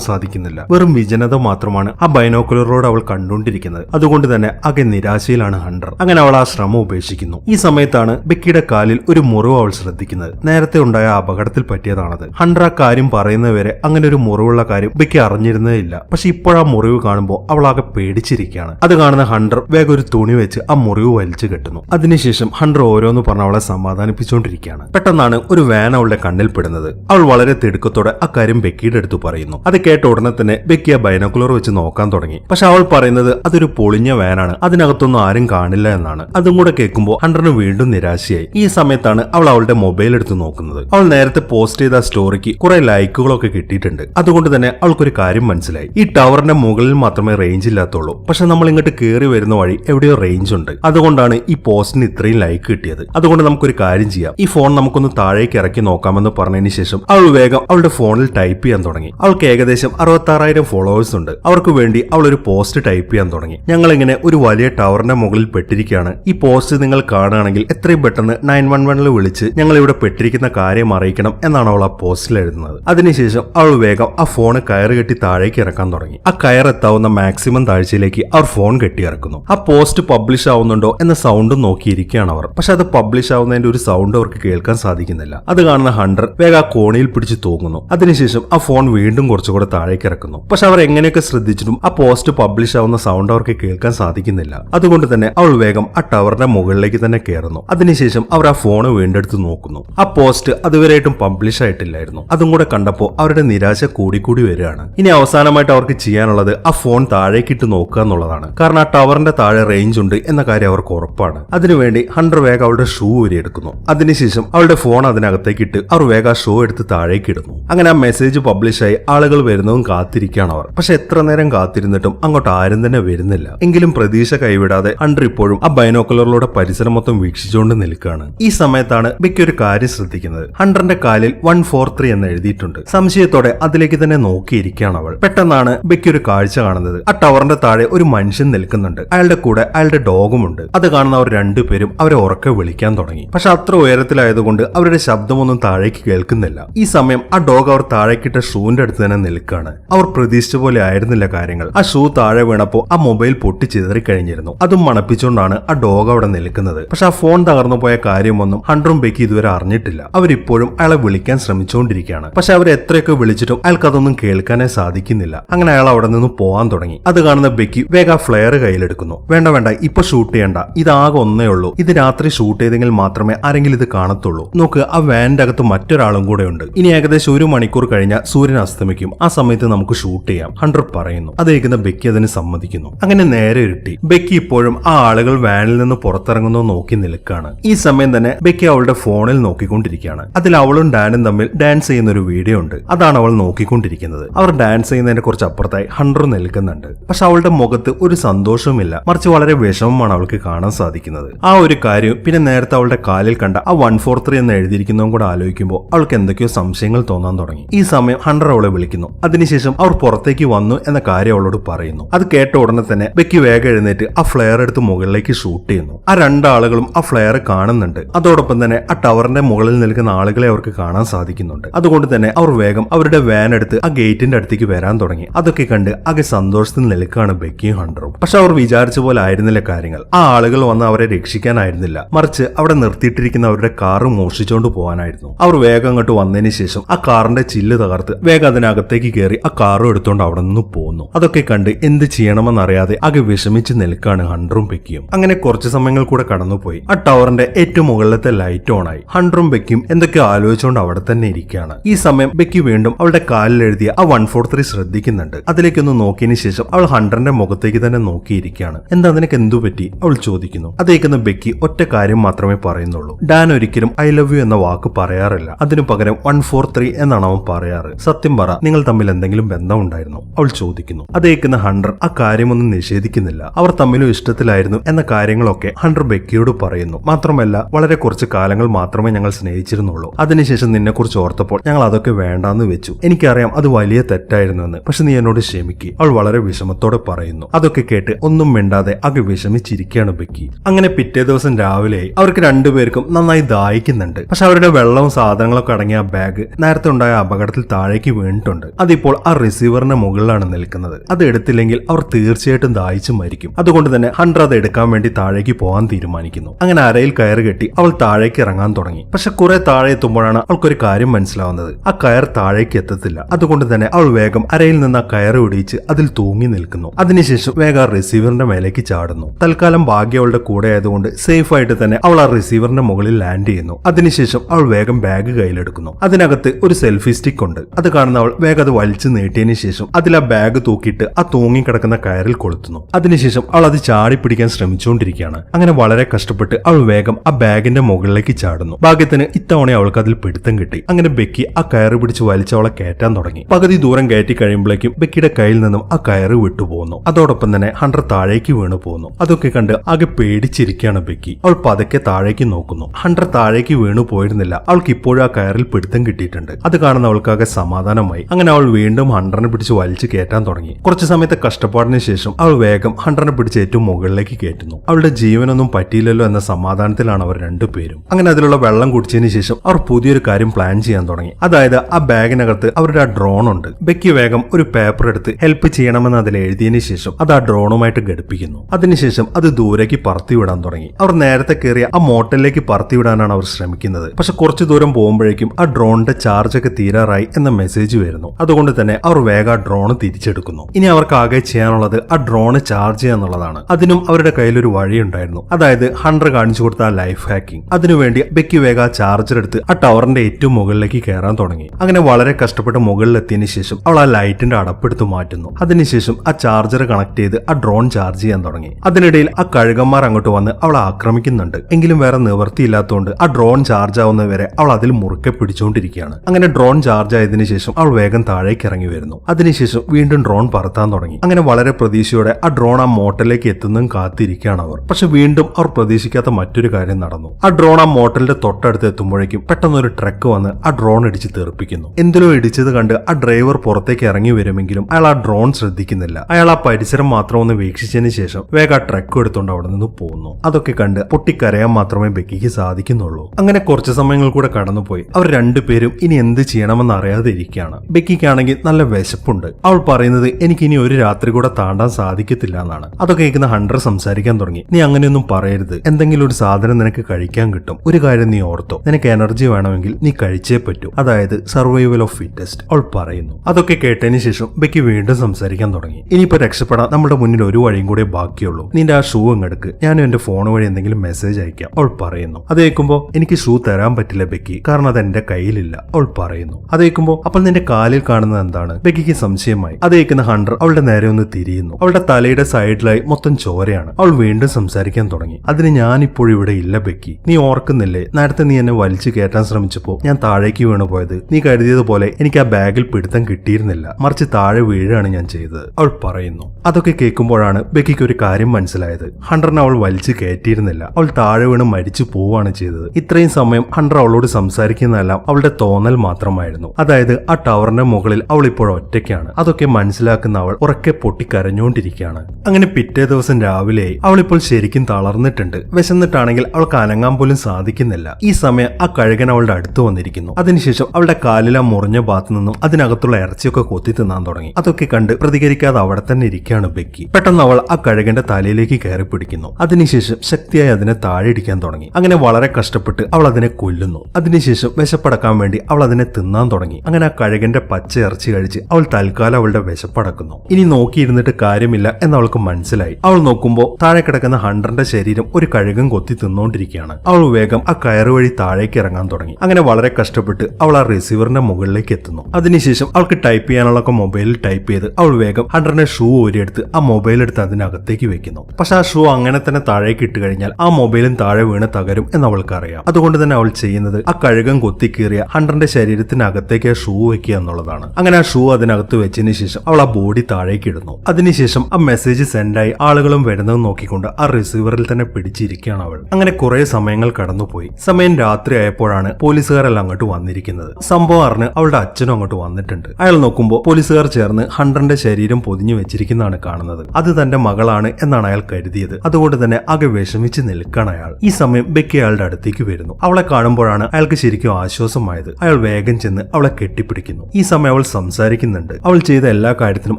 സാധിക്കുന്നില്ല. വെറും വിജനത മാത്രമാണ് ആ ബൈനോക്കുലറോട് അവൾ കണ്ടുകൊണ്ടിരിക്കുന്നത്. അതുകൊണ്ട് തന്നെ അകെ നിരാശയിലാണ് ഹണ്ടർ. അങ്ങനെ അവൾ ആ ശ്രമം ഉപേക്ഷിക്കുന്നു. ഈ സമയത്താണ് ബെക്കിയുടെ കാലിൽ ഒരു മുറിവ് അവൾ ശ്രദ്ധിക്കുന്നത്. നേരത്തെ ഉണ്ടായ അപകടത്തിൽ പറ്റിയതാണത്. ഹണ്ടർ ആ കാര്യം പറയുന്നവരെ അങ്ങനെ ഒരു മുറിവുള്ള കാര്യം ബെക്കി അറിഞ്ഞിരുന്നേ ഇല്ല. പക്ഷെ ഇപ്പോഴാ മുറിവ് കാണുമ്പോൾ അവൾ ആകെ പേടിച്ചിരിക്കുകയാണ്. അത് കാണുന്ന ഹണ്ടർ വേഗം ഒരു തുണി വെച്ച് ആ മുറിവ് വലിച്ചു കെട്ടുന്നു. അതിനുശേഷം ഹണ്ടർ ഓരോന്ന് പറഞ്ഞ് അവളെ സമാധാനിപ്പിച്ചുകൊണ്ടിരിക്കുകയാണ്. പെട്ടെന്നാണ് ഒരു വാൻ അവളുടെ കണ്ണിൽ പെടുന്നത്. അവൾ വളരെ തിടുക്കത്തോടെ ആ അക്കാര്യം ബെക്കിയുടെ അടുത്ത് പറയുന്നു. അത് കേട്ട ഉടനെ തന്നെ ബെക്കി ആ ബൈനോക്കുലർ വെച്ച് നോക്കാൻ തുടങ്ങി. പക്ഷെ അവൾ പറയുന്നത് അതൊരു പൊളിഞ്ഞ വാനാണ്. അതിനകത്തൊന്നും ആരും കാണില്ല എന്നാണ്. അതും കൂടെ കേൾക്കുമ്പോൾ ഹണ്ടറിന് വീണ്ടും നിരാശയായി. ഈ സമയത്താണ് അവൾ അവളുടെ മൊബൈൽ എടുത്ത് നോക്കുന്നത്. അവൾ നേരത്തെ പോസ്റ്റ് ചെയ്ത സ്റ്റോറിക്ക് കുറെ ലൈക്കുകളൊക്കെ കിട്ടിയിട്ടുണ്ട്. അതുകൊണ്ട് തന്നെ അവൾക്കൊരു കാര്യം മനസ്സിലായി. ഈ ടവറിന്റെ മുകളിൽ മാത്രമേ റേഞ്ച് ഇല്ലാത്തുള്ളൂ. പക്ഷെ നമ്മൾ ഇങ്ങോട്ട് കയറി വരുന്ന വഴി എവിടെയോ റേഞ്ച് ഉണ്ട്. അതുകൊണ്ടാണ് ഈ പോസ്റ്റിന് ഇത്രയും ലൈക്ക് കിട്ടിയത്. അതുകൊണ്ട് നമുക്കൊരു കാര്യം ചെയ്യാം. ഈ ഫോൺ നമുക്കൊന്ന് താഴേക്ക് ഇറക്കി നോക്കാമെന്ന് പറഞ്ഞതിന് ശേഷം അവൾ വേഗം അവളുടെ ഫോണിൽ ടൈപ്പ് ചെയ്യാൻ തുടങ്ങി. അവൾക്ക് ഏകദേശം അറുപത്താറായിരം ഫോളോവേഴ്സ് ഉണ്ട്. അവർക്ക് വേണ്ടി അവൾ ഒരു പോസ്റ്റ് ടൈപ്പ് ചെയ്യാൻ തുടങ്ങി. ഞങ്ങൾ ഇങ്ങനെ ഒരു വലിയ ടവറിന്റെ മുകളിൽ പെട്ടിരിക്കുകയാണ്. ഈ പോസ്റ്റ് നിങ്ങൾ കാണുകയാണെങ്കിൽ എത്രയും പെട്ടെന്ന് നയൻ വൺ വണ്ണിൽ വിളിച്ച് ഞങ്ങൾ ഇവിടെ പെട്ടിരിക്കുന്ന കാര്യം അറിയിക്കണം എന്നാണ് അവൾ ആ പോസ്റ്റിൽ എഴുതുന്നത്. അതിനുശേഷം അവൾ വേഗം ആ ഫോൺ കയറ് കെട്ടി താഴേക്ക് ഇറക്കാൻ തുടങ്ങി. ആ കയർ എത്താവുന്ന മാക്സിമം താഴ്ചയിലേക്ക് അവർ ഫോൺ കെട്ടി ഇറക്കുന്നു. ആ പോസ്റ്റ് പബ്ലിഷ് ആവുന്നുണ്ടോ എന്ന സൗണ്ടും നോക്കിയിരിക്കുകയാണ് അവർ. പക്ഷെ അത് പബ്ലിഷ് ആവുന്നതിന്റെ ഒരു സൗണ്ട് അവർക്ക് കേൾക്കാൻ സാധിക്കുന്നില്ല. അത് കാണുന്ന ഹണ്ടർ വേഗം ആ കോണിയിൽ പിടിച്ച് തൂങ്ങുന്നു. അതിനുശേഷം ആ ഫോൺ വീണ്ടും കുറച്ചുകൂടെ താഴേക്ക് ഇറക്കുന്നു. പക്ഷെ അവർ എങ്ങനെയൊക്കെ ശ്രദ്ധിച്ചിട്ടും ആ പോസ്റ്റ് പബ്ലിഷ് ആവുന്ന സൗണ്ട് അവർക്ക് കേൾക്കാൻ സാധിക്കുന്നില്ല. അതുകൊണ്ട് തന്നെ അവൾ വേഗം ആ ടവറിന്റെ മുകളിലേക്ക് തന്നെ കയറുന്നു. അതിനുശേഷം അവർ ആ ഫോൺ വീണ്ടെടുത്ത് നോക്കുന്നു. ആ പോസ്റ്റ് അതുവരെയായിട്ടും പബ്ലിഷ് ആയിട്ടില്ലായിരുന്നു. അതും കൂടെ കണ്ടപ്പോൾ അവരുടെ നിരാശ കൂടിക്കൂടി വരികയാണ്. ഇനി അവസാനമായിട്ട് അവർക്ക് ചെയ്യാനുള്ളത് ആ ഫോൺ താഴേക്ക് ഇട്ട് നോക്കുക എന്നുള്ളതാണ്. കാരണം ആ ടവറിന്റെ താഴെ റേഞ്ച് ഉണ്ട് എന്ന കാര്യം അവർക്ക് ഉറപ്പാണ്. അതിനുവേണ്ടി ഹണ്ടർ വേഗം അവളുടെ ഷൂ ഊരിയെടുക്കുന്നു. അതിനുശേഷം അവളുടെ ഫോൺ അതിനകത്തേക്ക് ഇട്ട് അവർ വേഗം ആ ഷൂ എടുത്ത് താഴേക്ക് ഇടുന്നു. അങ്ങനെ ആ മെസ്സേജ് പബ്ലിഷായി ആളുകൾ വരുന്നതും കാത്തിരിക്കുകയാണ് അവർ. പക്ഷെ എത്ര നേരം കാത്തിരുന്നിട്ടും അങ്ങോട്ട് ആരും തന്നെ വരുന്നില്ല. എങ്കിലും പ്രതീക്ഷ കൈവിടാതെ അണ്ടർ ഇപ്പോഴും ആ ബൈനോക്കുലറിലൂടെ പരിസരം മൊത്തം വീക്ഷിച്ചുകൊണ്ട് നിൽക്കുകയാണ്. ഈ സമയത്താണ് ബെക്കി ഒരു കാര്യം ശ്രദ്ധിക്കുന്നത്. ഹണ്ടറിന്റെ കാലിൽ വൺ ഫോർ ത്രീ എന്ന് എഴുതിയിട്ടുണ്ട്. സംശയത്തോടെ അതിലേക്ക് തന്നെ നോക്കിയിരിക്കുകയാണ് അവൾ. പെട്ടെന്നാണ് ബെക്കി ഒരു കാഴ്ച കാണുന്നത്. ആ ടവറിന്റെ താഴെ ഒരു മനുഷ്യൻ നിൽക്കുന്നുണ്ട്. അയാളുടെ കൂടെ അയാളുടെ ഡോഗുമുണ്ട് അത് കാണുന്ന അവർ രണ്ടുപേരും അവരെ ഉറക്കെ വിളിക്കാൻ തുടങ്ങി. പക്ഷെ അത്ര ഉയരത്തിലായതുകൊണ്ട് അവരുടെ ശബ്ദമൊന്നും താഴേക്ക് കേൾക്കുന്നില്ല. ഈ സമയം ആ ഡോഗ് അവർ താഴേക്കിട്ട ഷൂവിന്റെ അടുത്ത് തന്നെ നിൽക്കുകയാണ് അവർ പ്രതീക്ഷിച്ച പോലെ ആയിരുന്നില്ല കാര്യങ്ങൾ. ആ ഷൂ താഴെ വീണപ്പോ ആ മൊബൈൽ പൊട്ടി ചിതറിക്കഴിഞ്ഞിരുന്നു അതും മണപ്പിച്ചുകൊണ്ടാണ് ആ ഡോഗ് അവിടെ നിൽക്കുന്നത്. പക്ഷെ ആ ഫോൺ തകർന്നു പോയ കാര്യമൊന്നും ഹൺഡ്രും ബെക്കി ഇതുവരെ അറിഞ്ഞിട്ടില്ല. അവരിപ്പോഴും അയാളെ വിളിക്കാൻ ശ്രമിച്ചുകൊണ്ടിരിക്കുകയാണ്. പക്ഷെ അവർ എത്രയൊക്കെ വിളിച്ചിട്ടും അയാൾക്ക് അതൊന്നും കേൾക്കാനേ സാധിക്കുന്നില്ല. അങ്ങനെ അയാൾ അവിടെ നിന്ന് പോകാൻ തുടങ്ങി. അത് കാണുന്ന ബെക്കി വേഗ ഫ്ലെയർ കയ്യിലെടുക്കുന്നു. വേണ്ട വേണ്ട ഇപ്പൊ ഷൂട്ട് ചെയ്യണ്ട. ഇതാകെ ഒന്നേ ഉള്ളൂ. ഇത് രാത്രി ഷൂട്ട് ചെയ്തെങ്കിൽ മാത്രമേ ആരെങ്കിലും ഇത് കാണത്തുള്ളൂ. നോക്ക് ആ വാനിന്റെ അകത്ത് മറ്റൊരാളും കൂടെ ഉണ്ട്. ഇനി ഏകദേശം ഒരു മണിക്കൂർ കഴിഞ്ഞ സൂര്യൻ അസ്തമിക്കും ആ സമയത്ത് നമുക്ക് ഷൂട്ട് ചെയ്യാം. ഹൺഡർ പറയുന്നു. അതേക്കുന്ന ബെക്കി അതിന് സമ്മതിക്കുന്നു. അങ്ങനെ നേരെ ഇരുട്ടി. ബെക്കി ഇപ്പോഴും ആ ആളുകൾ വാനിൽ നിന്ന് പുറത്തിറങ്ങുന്നു നോക്കി നിൽക്കുകയാണ് ഈ സമയം തന്നെ ബെക്കി അവളുടെ ഫോണിൽ നോക്കിക്കൊണ്ടിരിക്കുകയാണ്. അതിൽ അവളും ഡാനും തമ്മിൽ ഡാൻസ് ചെയ്യുന്ന ഒരു വീഡിയോ ഉണ്ട്. അതാണ് അവൾ നോക്കിക്കൊണ്ടിരിക്കുന്നത്. അവർ ഡാൻസ് ചെയ്യുന്നതിന്റെ കുറച്ച് അപ്പുറത്തായി ഹൺഡർ നിൽക്കുന്നുണ്ട്. പക്ഷെ അവളുടെ മുഖത്ത് ഒരു സന്തോഷവുമില്ല. മറിച്ച് വളരെ വിഷമമാണ് അവൾക്ക് കാണാൻ സാധിക്കുന്നത്. ആ ഒരു കാര്യം പിന്നെ നേരത്തെ അവളുടെ കാലിൽ കണ്ട ആ വൺ ഫോർ ത്രീ എന്ന് എഴുതിയിരിക്കുന്നതും കൂടെ ആലോചിക്കുമ്പോൾ അവൾക്ക് എന്തൊക്കെയോ സംശയങ്ങൾ തോന്നാൻ തുടങ്ങി. ഈ സമയം ഹണ്ടർ അവളെ വിളിക്കുന്നു. അതിനുശേഷം അവർ പുറത്തേക്ക് വന്നു എന്ന കാര്യം അവളോട് പറയുന്നു. അത് കേട്ട ഉടനെ തന്നെ ബെക്കി വേഗം എഴുന്നേറ്റ് ആ ഫ്ലെയർ എടുത്ത് മുകളിലേക്ക് ഷൂട്ട് ചെയ്യുന്നു. ആ രണ്ടാളുകളും ആ ഫ്ലെയർ കാണുന്നുണ്ട്. അതോടൊപ്പം തന്നെ ആ ടവറിന്റെ മുകളിൽ നിൽക്കുന്ന ആളുകളെ അവർക്ക് കാണാൻ സാധിക്കുന്നുണ്ട്. അതുകൊണ്ട് തന്നെ അവർ വേഗം അവരുടെ വാൻ എടുത്ത് ആ ഗേറ്റിന്റെ അടുത്തേക്ക് വരാൻ തുടങ്ങി. അതൊക്കെ കണ്ട് ആകെ സന്തോഷത്തിൽ നിൽക്കുകയാണ് ബെക്കിയും ഹണ്ടറും. പക്ഷെ അവർ വിചാരിച്ച പോലെ ആയിരുന്നില്ല കാര്യങ്ങൾ. ആ ആളുകൾ വന്ന് അവരെ രക്ഷിക്കാനായിരുന്നില്ല. മറിച്ച് അവിടെ നിർത്തിയിട്ടിരിക്കുന്ന അവരുടെ കാർ മോഷിച്ചുകൊണ്ട് പോകാനായിരുന്നു. അവർ വേഗം അങ്ങോട്ട് വന്നതിന് ശേഷം ആ കാറിന്റെ കാറിന്റെ ചില്ല് തകർത്ത് വേഗം അതിനകത്തേക്ക് കയറി ആ കാറും എടുത്തോണ്ട് അവിടെ നിന്ന് പോന്നു. അതൊക്കെ കണ്ട് എന്ത് ചെയ്യണമെന്നറിയാതെ ആകെ വിഷമിച്ച് നിൽക്കാണ് ഹൺഡ്രും പെക്കിയും അങ്ങനെ കുറച്ച് സമയങ്ങൾ കൂടെ കടന്നുപോയി. ആ ടവറിന്റെ ഏറ്റവും മുകളിലത്തെ ലൈറ്റ് ഓൺ ആയി ഹൺഡ്രും ബെക്കിയും എന്തൊക്കെ ആലോചിച്ചുകൊണ്ട് അവിടെ തന്നെ ഇരിക്കുകയാണ്. ഈ സമയം ബെക്കി വീണ്ടും അവളുടെ കാലിൽ എഴുതിയ ആ വൺ ഫോർ ത്രീ ശ്രദ്ധിക്കുന്നുണ്ട്. അതിലേക്കൊന്ന് നോക്കിയതിന് ശേഷം അവൾ ഹൺഡ്രന്റെ മുഖത്തേക്ക് തന്നെ നോക്കിയിരിക്കുകയാണ്. എന്താ നിനക്ക് എന്തു പറ്റി? അവൾ ചോദിക്കുന്നു. അതേക്കുന്ന ബെക്കി ഒറ്റ കാര്യം മാത്രമേ പറയുന്നുള്ളൂ. ഡാൻ ഒരിക്കലും ഐ ലവ് യു എന്ന വാക്ക് പറയാറില്ല. അതിനു പകരം വൺ ഫോർ ത്രീ എന്നാണ് അവൻ പറയാറ്. സത്യം പറ നിങ്ങൾ തമ്മിൽ എന്തെങ്കിലും ബന്ധം ഉണ്ടായിരുന്നോ? അവൾ ചോദിക്കുന്നു. അതേക്കുന്ന ഹണ്ടർ ആ കാര്യമൊന്നും നിഷേധിക്കുന്നില്ല. അവർ തമ്മിലും ഇഷ്ടത്തിലായിരുന്നു എന്ന കാര്യങ്ങളൊക്കെ ഹണ്ടർ ബെക്കിയോട് പറയുന്നു. മാത്രമല്ല വളരെ കുറച്ച് കാലങ്ങൾ മാത്രമേ ഞങ്ങൾ സ്നേഹിച്ചിരുന്നുള്ളൂ. അതിനുശേഷം നിന്നെക്കുറിച്ച് ഓർത്തപ്പോൾ ഞങ്ങൾ അതൊക്കെ വേണ്ടാന്ന് വെച്ചു. എനിക്കറിയാം അത് വലിയ തെറ്റായിരുന്നു എന്ന് പക്ഷെ നീ എന്നോട് ക്ഷമിക്കി. അവൾ വളരെ വിഷമത്തോടെ പറയുന്നു. അതൊക്കെ കേട്ട് ഒന്നും മിണ്ടാതെ ആകെ വിഷമിച്ചിരിക്കുകയാണ് ബെക്കി. അങ്ങനെ പിറ്റേ ദിവസം രാവിലെ അവർക്ക് രണ്ടുപേർക്കും നന്നായി ദാഹിക്കുന്നുണ്ട്. പക്ഷെ അവരുടെ വെള്ളവും സാധനങ്ങളൊക്കെ അടങ്ങിയ ആ ബാഗ് നേരത്തെ ഉണ്ടായ അപകടത്തിൽ താഴേക്ക് വീണിട്ടുണ്ട്. അതിപ്പോൾ ആ റിസീവറിന്റെ മുകളിലാണ് നിൽക്കുന്നത്. അത് എടുത്തില്ലെങ്കിൽ അവർ തീർച്ചയായിട്ടും ദാഹിച്ച് മരിക്കും. അതുകൊണ്ട് തന്നെ ഹണ്ടർ അത് എടുക്കാൻ വേണ്ടി താഴേക്ക് പോകാൻ തീരുമാനിക്കുന്നു. അങ്ങനെ അരയിൽ കയറ് കെട്ടി അവൾ താഴേക്ക് ഇറങ്ങാൻ തുടങ്ങി. പക്ഷെ കുറെ താഴെ എത്തുമ്പോഴാണ് അവൾക്കൊരു കാര്യം മനസ്സിലാവുന്നത്. ആ കയർ താഴേക്ക് എത്തത്തില്ല. അതുകൊണ്ട് തന്നെ അവൾ വേഗം അരയിൽ നിന്ന് ആ കയർ ഒടിയിച്ച് അതിൽ തൂങ്ങി നിൽക്കുന്നു. അതിനുശേഷം വേഗം ആ റിസീവറിന്റെ മേലേക്ക് ചാടുന്നു. തൽക്കാലം ഭാഗ്യ അവളുടെ കൂടെ ആയതുകൊണ്ട് സേഫ് ആയിട്ട് തന്നെ അവൾ ആ റിസീവറിന്റെ മുകളിൽ ലാൻഡ് ചെയ്യുന്നു. അതിനുശേഷം അവൾ വേഗം ബാഗ് കയ്യിലെടുക്കുന്നു. അതിനകത്ത് ഒരു സെൽഫി സ്റ്റിക്ക് ഉണ്ട് അത് കാണുന്ന അവൾ വേഗം അത് വലിച്ചു നീട്ടിയതിനു ശേഷം അതിൽ ആ ബാഗ് തൂക്കിയിട്ട് ആ തൂങ്ങിക്കിടക്കുന്ന കയറിൽ കൊളുത്തുന്നു. അതിനുശേഷം അവൾ അത് ചാടി പിടിക്കാൻ ശ്രമിച്ചുകൊണ്ടിരിക്കുകയാണ്. അങ്ങനെ വളരെ കഷ്ടപ്പെട്ട് അവൾ വേഗം ആ ബാഗിന്റെ മുകളിലേക്ക് ചാടുന്നു. ഭാഗ്യത്തിന് ഇത്തവണ അവൾക്ക് അതിൽ പിടുത്തം കിട്ടി. അങ്ങനെ ബെക്കി ആ കയറ് പിടിച്ച് വലിച്ചവളെ കയറ്റാൻ തുടങ്ങി. പകുതി ദൂരം കയറ്റി കഴിയുമ്പോഴേക്കും ബെക്കിയുടെ കയ്യിൽ നിന്നും ആ കയറ് വിട്ടുപോകുന്നു അതോടൊപ്പം തന്നെ ഹണ്ടർ താഴേക്ക് വീണു പോകുന്നു അതൊക്കെ കണ്ട് ആകെ പേടിച്ചിരിക്കുകയാണ് ബെക്കി. അവൾ പതുക്കെ താഴേക്ക് നോക്കുന്നു. ഹണ്ടർ താഴേക്ക് വീണു പോയിരുന്നില്ല. അവൾക്ക് ഇപ്പോഴും ആ കയറിൽ പിടുത്തം കിട്ടിയിട്ടുണ്ട്. അത് കാണുന്ന അവൾക്കാകെ സമാധാനമായി. അങ്ങനെ അവൾ വീണ്ടും ഹണ്ടറിനെ പിടിച്ച് വലിച്ചു കയറ്റാൻ തുടങ്ങി. കുറച്ചു സമയത്തെ കഷ്ടപ്പാടിന് ശേഷം അവൾ വേഗം ഹണ്ടറിനെ പിടിച്ച് ഏറ്റവും മുകളിലേക്ക് കയറ്റുന്നു. അവളുടെ ജീവനൊന്നും പറ്റിയില്ലല്ലോ എന്ന സമാധാനത്തിലാണ് അവർ രണ്ടുപേരും. അങ്ങനെ അതിലുള്ള വെള്ളം കുടിച്ചതിന് ശേഷം അവർ പുതിയൊരു കാര്യം പ്ലാൻ ചെയ്യാൻ തുടങ്ങി. അതായത് ആ ബാഗിനകത്ത് അവരുടെ ആ ഡ്രോൺ ഉണ്ട്. ബെക്കി വേഗം ഒരു പേപ്പർ എടുത്ത് ഹെൽപ്പ് ചെയ്യണമെന്ന് അതിൽ എഴുതിയതിനു ശേഷം അത് ആ ഡ്രോണുമായിട്ട് ഘടിപ്പിക്കുന്നു. അതിനുശേഷം അത് ദൂരേക്ക് പറത്തിവിടാൻ തുടങ്ങി. അവർ നേരത്തെ കയറിയ ആ മോട്ടലിലേക്ക് പറത്തിവിടാനാണ് അവർ ശ്രമിക്കുന്നത്. പക്ഷെ കുറച്ചു ദൂരം പോകുമ്പോഴേക്കും ആ ഡ്രോണിന്റെ ചാർജ് ഒക്കെ തീരാറായി എന്ന മെസ്സേജ് വരുന്നു. അതുകൊണ്ട് തന്നെ അവർ വേഗ ഡ്രോൺ തിരിച്ചെടുക്കുന്നു. ഇനി അവർക്ക് ആകെ ചെയ്യാനുള്ളത് ആ ഡ്രോൺ ചാർജ് ചെയ്യുക എന്നുള്ളതാണ്. അതിനും അവരുടെ കയ്യിൽ ഒരു കയ്യിലൊരു വഴിയുണ്ടായിരുന്നു അതായത് ഹണ്ടർ കാണിച്ചു കൊടുത്ത ലൈഫ് ഹാക്കിംഗ് അതിനുവേണ്ടി ബെക്കി വേഗ ചാർജർ എടുത്ത് ആ ടവറിന്റെ ഏറ്റവും മുകളിലേക്ക് കയറാൻ തുടങ്ങി. അങ്ങനെ വളരെ കഷ്ടപ്പെട്ട് മുകളിലെത്തിയതിനു ശേഷം അവൾ ആ ലൈറ്റിന്റെ അടപ്പെടുത്ത് മാറ്റുന്നു. അതിനുശേഷം ആ ചാർജർ കണക്ട് ചെയ്ത് ആ ഡ്രോൺ ചാർജ് ചെയ്യാൻ തുടങ്ങി. അതിനിടയിൽ ആ കഴുകന്മാർ അങ്ങോട്ട് വന്ന് അവൾ ആക്രമിക്കുന്നുണ്ട്. എങ്കിലും വേറെ നിവൃത്തിയില്ലാത്തതുകൊണ്ട് ആ ഡ്രോൺ ചാർജ് ആവുന്നവരെ അവൾ അതിൽ മുറുക്കെ പിടിച്ചുകൊണ്ടിരിക്കുകയാണ്. അങ്ങനെ ഡ്രോൺ ചാർജ് ആയതിനു ശേഷം അവൾ വേഗം താഴേക്ക് ഇറങ്ങി വരുന്നു. അതിനുശേഷം വീണ്ടും ഡ്രോൺ പറത്താൻ തുടങ്ങി. അങ്ങനെ വളരെ പ്രതീക്ഷയോടെ ആ ഡ്രോൺ ആ മോട്ടലിലേക്ക് എത്തുന്നതും കാത്തിരിക്കുകയാണ് അവർ. പക്ഷെ വീണ്ടും അവർ പ്രതീക്ഷിക്കാത്ത മറ്റൊരു കാര്യം നടന്നു. ആ ഡ്രോൺ ആ മോട്ടലിന്റെ തൊട്ടടുത്ത് എത്തുമ്പോഴേക്കും പെട്ടെന്ന് ഒരു ട്രക്ക് വന്ന് ആ ഡ്രോൺ ഇടിച്ച് തെറിപ്പിക്കുന്നു. എന്തിലോ ഇടിച്ചത് കണ്ട് ആ ഡ്രൈവർ പുറത്തേക്ക് ഇറങ്ങി വരുമെങ്കിലും അയാൾ ആ ഡ്രോൺ ശ്രദ്ധിക്കുന്നില്ല. അയാൾ ആ പരിസരം മാത്രം ഒന്ന് വീക്ഷിച്ചതിന് ശേഷം വേഗം ആ ട്രക്ക് എടുത്തുകൊണ്ട് അവിടെ നിന്ന് പോകുന്നു അതൊക്കെ കണ്ട് പൊട്ടിക്കരയാൻ മാത്രമേ ബെക്കിക്ക് സാധിക്കുന്നുള്ളൂ. അങ്ങനെ കുറച്ച് സമയങ്ങൾ കൂടെ കടന്നുപോയി. അവർ രണ്ടുപേരും ഇനി എന്ത് ചെയ്യണമെന്ന് അറിയാതെ ഇരിക്കുകയാണ് ബെക്കിക്കാണെങ്കിൽ നല്ല വിശപ്പുണ്ട്. അവൾ പറയുന്നത് എനിക്ക് ഇനി ഒരു രാത്രി കൂടെ താണ്ടാൻ സാധിക്കത്തില്ല എന്നാണ്. അതൊക്കെ കേൾക്കുന്ന ഹണ്ടർ സംസാരിക്കാൻ തുടങ്ങി. നീ അങ്ങനെയൊന്നും പറയരുത്. എന്തെങ്കിലും ഒരു സാധനം നിനക്ക് കഴിക്കാൻ കിട്ടും. ഒരു കാര്യം നീ ഓർത്തോ. നിനക്ക് എനർജി വേണമെങ്കിൽ നീ കഴിച്ചേ പറ്റൂ. അതായത് സർവൈവൽ ഓഫ് ഫിറ്റസ്റ്റ് അവൾ പറയുന്നു. അതൊക്കെ കേട്ടതിന് ശേഷം ബെക്കി വീണ്ടും സംസാരിക്കാൻ തുടങ്ങി. ഇനിയിപ്പോ രക്ഷപ്പെടാൻ നമ്മുടെ മുന്നിൽ ഒരു വഴിയും കൂടെ ബാക്കിയുള്ളൂ. നിന്റെ ആ ഷൂ അങ്ങെടുക്ക് ഞാനും എന്റെ ഫോൺ വഴി എന്തെങ്കിലും മെസ്സേജ് അയക്കാം അവൾ പറയുന്നു. അത് കേൾക്കുമ്പോ എനിക്ക് ഷൂ തരാൻ പറ്റില്ല ബെക്കി. കാരണം അത് എന്റെ കയ്യിലില്ല അവൾ പറയുന്നു. അത് കേൾക്കുമ്പോ അപ്പോൾ നിന്റെ കാലിൽ കാണുന്നത് എന്താണ്? ബെക്കിക്ക് സംശയമായി. അതേക്കുന്ന ഹണ്ടർ അവളുടെ നേരെ ഒന്ന് തിരിയുന്നു. അവളുടെ തലയുടെ സൈഡിലായി മൊത്തം ചോരയാണ്. അവൾ വീണ്ടും സംസാരിക്കാൻ തുടങ്ങി. അതിന് ഇപ്പോൾ ഇവിടെ ഇല്ല ബെക്കി നീ ഓർക്കുന്നില്ലേ? നേരത്തെ നീ എന്നെ വലിച്ചു കയറ്റാൻ ശ്രമിച്ചപ്പോ ഞാൻ താഴേക്ക് വീണു പോയത്. നീ കരുതിയതുപോലെ എനിക്ക് ആ ബാഗിൽ പിടുത്തം കിട്ടിയിരുന്നില്ല. മറിച്ച് താഴെ വീഴാണ് ഞാൻ ചെയ്തത്. അവൾ പറയുന്നു. അതൊക്കെ കേൾക്കുമ്പോഴാണ് ബെക്കിക്ക് ഒരു കാര്യം മനസ്സിലായത്. ഹണ്ടറിനെ അവൾ വലിച്ചു കയറ്റിയിരുന്നില്ല. അവൾ താഴെ വീണ് മരിച്ചു പോവാണ് ചെയ്തത്. ഇത്രയും സമയം ഹണ്ടർ അവളോട് സംസാരിക്കുന്നതെല്ലാം അവളുടെ തോന്നൽ മാത്രമായിരുന്നു അതായത് ആ ടവറിന്റെ മുകളിൽ അവൾ ഇപ്പോൾ ഒറ്റയ്ക്കാണ്. അതൊക്കെ മനസ്സിലാക്കുന്ന അവൾ ഉറക്കെ പൊട്ടിക്കരഞ്ഞുകൊണ്ടിരിക്കുകയാണ് അങ്ങനെ പിറ്റേ ദിവസം രാവിലെ അവൾ ഇപ്പോൾ ശരിക്കും തളർന്നിട്ടുണ്ട്. വിശന്നിട്ടാണെങ്കിൽ അവൾക്ക് അനങ്ങാൻ പോലും സാധിക്കുന്നില്ല. ഈ സമയം ആ കഴുകൻ അവളുടെ അടുത്ത് വന്നിരിക്കുന്നു. അതിനുശേഷം അവളുടെ കാലിൽ ആ മുറിഞ്ഞ ഭാഗത്തു നിന്നും അതിനകത്തുള്ള ഇറച്ചിയൊക്കെ കൊത്തി തിന്നാൻ തുടങ്ങി. അതൊക്കെ കണ്ട് പ്രതികരിക്കാതെ അവിടെ തന്നെ ഇരിക്കുകയാണ് ബെക്കി. പെട്ടെന്ന് അവൾ ആ കഴുകന്റെ തലയിലേക്ക് കയറി പിടിക്കുന്നു. അതിനുശേഷം ശക്തിയായി അതിനെ താഴെ ഇടിക്കാൻ തുടങ്ങി. അങ്ങനെ വളരെ കഷ്ടപ്പെട്ട് അവൾ അതിനെ കൊല്ലുന്നു. അതിനുശേഷം വിശപ്പടക്കാൻ വേണ്ടി അവൾ അതിനെ തിന്നാൻ തുടങ്ങി. അങ്ങനെ ആ കഴുകന്റെ പച്ച ഇറച്ചി കഴിച്ച് അവൾ തൽക്കാലം അവളുടെ വിശപ്പടക്കുന്നു. ഇനി നോക്കിയിരുന്നിട്ട് കാര്യമില്ല എന്ന് അവൾക്ക് മനസ്സിലായി. അവൾ നോക്കുമ്പോൾ താഴെ കിടക്കുന്ന ഹണ്ടറിന്റെ ശരീരം ഒരു കഴുകൻ കൊത്തി തിന്നുകൊണ്ടിരിക്കുകയാണ് അവൾ വേഗം ആ കയറ് വഴി താഴേക്ക് ഇറങ്ങാൻ തുടങ്ങി. അങ്ങനെ വളരെ കഷ്ടപ്പെട്ട് അവൾ ആ റിസീവറിന്റെ മുകളിലേക്ക് എത്തുന്നു. അതിനുശേഷം അവൾക്ക് ടൈപ്പ് ചെയ്യാനുള്ള മൊബൈലിൽ ടൈപ്പ് ചെയ്ത് അവൾ വേഗം ഹണ്ടറിന്റെ ഷൂ ഓരിയെടുത്ത് ആ മൊബൈൽ എടുത്ത് അതിനകത്തേക്ക് വെക്കുന്നു. പക്ഷെ ആ ഷൂ അങ്ങനെ തന്നെ താഴേക്ക് ഇട്ട് കഴിഞ്ഞാൽ ആ മൊബൈലും താഴെ വീണ് തകരും എന്ന് അവൾക്ക് അറിയാം അതുകൊണ്ട് തന്നെ അവൾ ചെയ്യുന്നത് ആ കഴുകൻ കൊത്തിക്കീറിയ ഹണ്ടറിന്റെ ശരീരത്തിനകത്തേക്ക് ആ ഷൂ വെക്കുക എന്നുള്ളതാണ്. അങ്ങനെ ആ ഷൂ അതിനകത്ത് വെച്ചതിന് ശേഷം അവൾ ആ ബോഡി താഴേക്ക് ഇടുന്നു. അതിനുശേഷം ആ മെസ്സേജ് സെൻഡായി ആളുകളും വരുന്നത് നോക്കിക്കൊണ്ട് ആ റിസീവറിൽ തന്നെ പിടിച്ചിരിക്കുകയാണ് അവൾ. അങ്ങനെ കുറെ സമയങ്ങൾ കടന്നുപോയി. സമയം രാത്രി ആയപ്പോഴാണ് പോലീസുകാരെല്ലാം അങ്ങോട്ട് വന്നിരിക്കുന്നത്. സംഭവം അറിഞ്ഞ് അവളുടെ അച്ഛനും അങ്ങോട്ട് വന്നിട്ടുണ്ട്. അയാൾ നോക്കുമ്പോൾ പോലീസുകാർ ചേർന്ന് ഹണ്ടറിന്റെ ശരീരം പൊതിഞ്ഞു വെച്ചിരിക്കുന്നതാണ് കാണുന്നത്. അത് തന്റെ മകളാണ് എന്നാണ് അയാൾ കരുതിയത്. അതുകൊണ്ട് തന്നെ ആകെ വിഷമിച്ച് നിൽക്കാൻ അയാൾ. ഈ സമയം ബെക്കി അയാളുടെ അടുത്തേക്ക് വരുന്നു. അവളെ കാണുമ്പോഴാണ് അയാൾക്ക് ശരിക്കും ആശ്വാസമായത്. അയാൾ വേഗം ചെന്ന് അവളെ കെട്ടിപ്പിടിക്കുന്നു. ഈ സമയം അവൾ സംസാരിക്കുന്നുണ്ട്. അവൾ ചെയ്ത എല്ലാ കാര്യത്തിനും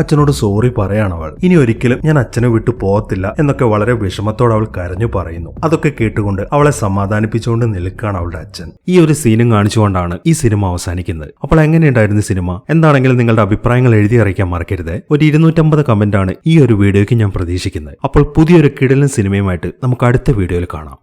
അച്ഛനോട് സോറി പറയാണ് അവൾ. ഇനി ഒരിക്കലും ഞാൻ അച്ഛനെ വിട്ടു പോകത്തില്ല എന്നൊക്കെ വളരെ വിഷമത്തോടെ അവൾ കരഞ്ഞു പറയുന്നു. അതൊക്കെ കേട്ടുകൊണ്ട് അവളെ സമാധാനിപ്പിച്ചുകൊണ്ട് നിൽക്കുകയാണ് അവളുടെ അച്ഛൻ. ഈ ഒരു സീനും കാണിച്ചുകൊണ്ടാണ് ഈ സിനിമ അവസാനിക്കുന്നത്. അപ്പോൾ എങ്ങനെയുണ്ടായിരുന്നു സിനിമ എന്താണെങ്കിലും നിങ്ങളുടെ അഭിപ്രായങ്ങൾ എഴുതി അറിയിക്കാൻ മറക്കരുത്. ഒരു ഇരുന്നൂറ്റമ്പത് കമന്റ് ആണ് ഈ ഒരു വീഡിയോയ്ക്ക് ഞാൻ പ്രതീക്ഷിക്കുന്നത്. അപ്പോൾ പുതിയൊരു കിടലൻ സിനിമയുമായിട്ട് നമുക്ക് അടുത്ത വീഡിയോയിൽ കാണാം.